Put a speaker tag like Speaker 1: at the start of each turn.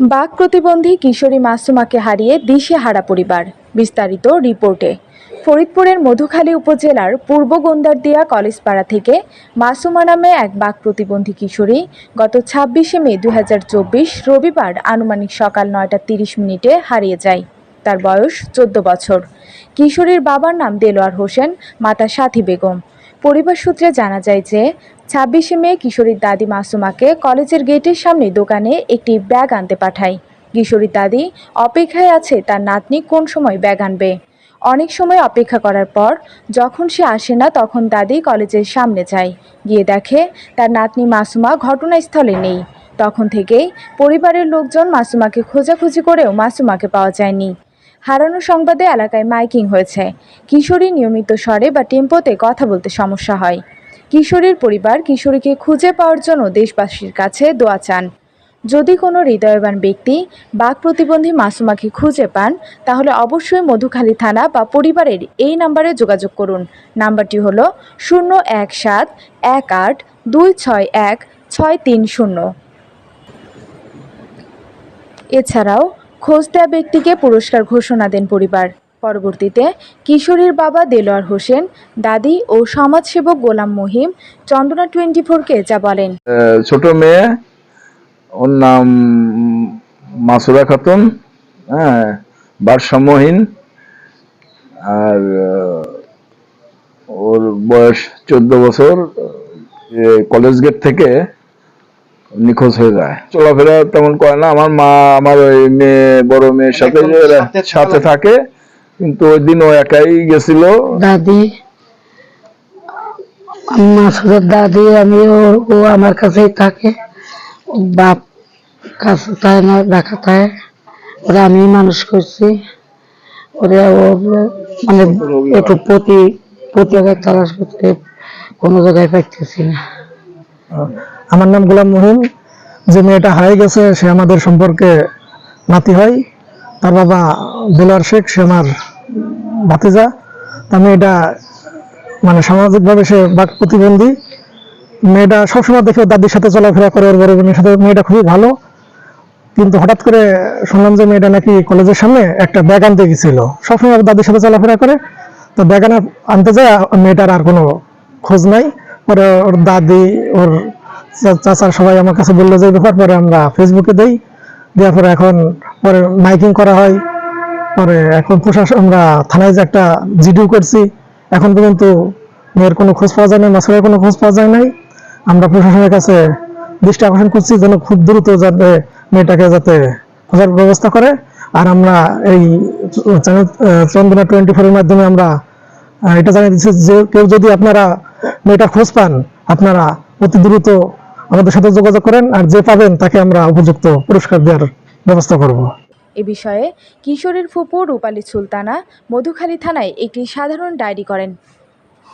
Speaker 1: বাক প্রতিবন্ধী কিশোরী মাসুমাকে হারিয়ে দিশেহারা পরিবার। বিস্তারিত রিপোর্টে। ফরিদপুরের মধুখালী উপজেলার পূর্ব গোন্দারদিয়া কলেজপাড়া থেকে মাসুমা নামে এক বাক প্রতিবন্ধী কিশোরী গত ছাব্বিশে মে দু হাজার চব্বিশ রবিবার আনুমানিক সকাল নয়টা তিরিশ মিনিটে হারিয়ে যায়। তার বয়স চোদ্দ বছর। কিশোরীর বাবার নাম দেলোয়ার হোসেন, মাতা সাথী বেগম। পরিবার সূত্রে জানা যায় যে ছাব্বিশে মে কিশোরীর দাদি মাসুমাকে কলেজের গেটের সামনে দোকানে একটি ব্যাগ আনতে পাঠায়। কিশোরীর দাদি অপেক্ষায় আছে তার নাতনি কোন সময় ব্যাগ আনবে। অনেক সময় অপেক্ষা করার পর যখন সে আসে না তখন দাদি কলেজের সামনে যায়। গিয়ে দেখে তার নাতনি মাসুমা ঘটনাস্থলে নেই। তখন থেকেই পরিবারের লোকজন মাসুমাকে খোঁজাখুঁজি করেও মাসুমাকে পাওয়া যায়নি। হারানো সংবাদে এলাকায় মাইকিং হয়েছে। কিশোরী নিয়মিত স্বরে বা টেম্পোতে কথা বলতে সমস্যা হয়। কিশোরীর পরিবার কিশোরীকে খুঁজে পাওয়ার জন্য দেশবাসীর কাছে দোয়া চান। যদি কোনো হৃদয়বান ব্যক্তি বাক প্রতিবন্ধী মাসুমাকে খুঁজে পান, তাহলে অবশ্যই মধুখালী থানা বা পরিবারের এই নাম্বারে যোগাযোগ করুন। নাম্বারটি হল শূন্য এক সাত এক আট দুই ছয় এক ছয় তিন শূন্য। এছাড়াও খোঁজ দেয়া ব্যক্তিকে পুরস্কার ঘোষণা দেন পরিবার। পরবর্তীতে কিশোরীর বাবা দেলোয়ার হোসেন দাদি ও সমাজসেবক গোলাম মহিম চন্দনা টোয়েন্টি ফোরকে যা বলেন।
Speaker 2: ছোট মেয়ে ওর নাম মাসুরা খাতুন হ্যাঁ ভারসাম্যহীন আর ওর বয়স চোদ্দ বছর কলেজ গেট থেকে নিখোঁজ হয়ে যায়। চলাফেরা তেমন করে না আমার মা আমার ওই মেয়ে বড় মেয়ের সাথে সাথে থাকে কিন্তু ওই দিন ও একাই গেছিল।
Speaker 3: দাদি মাসুদের দাদি আমি ও ও আমার কাছেই থাকে। বাপ কাছে তাই না ঢাকা তাই ওরা আমি মানুষ করছি। ওরা ও মানে একটু প্রতি প্রতি জায়গায় তালাশ করতে কোনো জায়গায় পাইতেছি না।
Speaker 4: আমার নাম গোলাম মহিম। যে মেয়েটা হারিয়ে গেছে সে আমাদের সম্পর্কে নাতি হয়। তার বাবা দেলোয়ার শেখ সে আমার ভাতিজা। তা মেয়েটা মানে সামাজিকভাবে সে বাক প্রতিবন্ধী। মেয়েটা সবসময় দেখে দাদির সাথে চলাফেরা করে, ওর বড় বোনের সাথে। মেয়েটা খুবই ভালো। কিন্তু হঠাৎ করে শুনলাম যে মেয়েটা নাকি কলেজের সামনে একটা ব্যাগ আনতে গেছিল। সবসময় দাদির সাথে চলাফেরা করে। তো ব্যাগ আনা আনতে যায়, মেয়েটার আর কোনো খোঁজ নাই। পরে ওর দাদি, ওর চাচার সবাই আমার কাছে বলল যে ব্যাপার, পরে আমরা ফেসবুকে দেই। দেওয়ার পরে এখন পরে মাইকিং করা হয়। পরে এখন প্রশাসন আমরা থানায় যে একটা জিডিও করছি, এখন পর্যন্ত মেয়ের কোনো খোঁজ পাওয়া যায় না মাসুরের কোনো খোঁজ পাওয়া যায় নাই। আমরা প্রশাসনের কাছে দৃষ্টি আকর্ষণ করছি যেন খুব দ্রুত যাতে মেয়েটাকে যাতে খোঁজার ব্যবস্থা করে। আর আমরা এই চ্যানেল চন্দনা টোয়েন্টি ফোরের মাধ্যমে আমরা এটা জানিয়ে দিচ্ছি যে কেউ যদি আপনারা মেয়েটা খোঁজ পান, আপনারা অতি দ্রুত আমাদের সাথে যোগাযোগ করেন। আর যে পাবেন তাকে আমরা উপযুক্ত পুরস্কার দেওয়ার ব্যবস্থা করব।
Speaker 1: এ বিষয়ে কিশোরের ফুপু রূপালী সুলতানা মধুখালী থানায় একটি সাধারণ ডায়েরি করেন।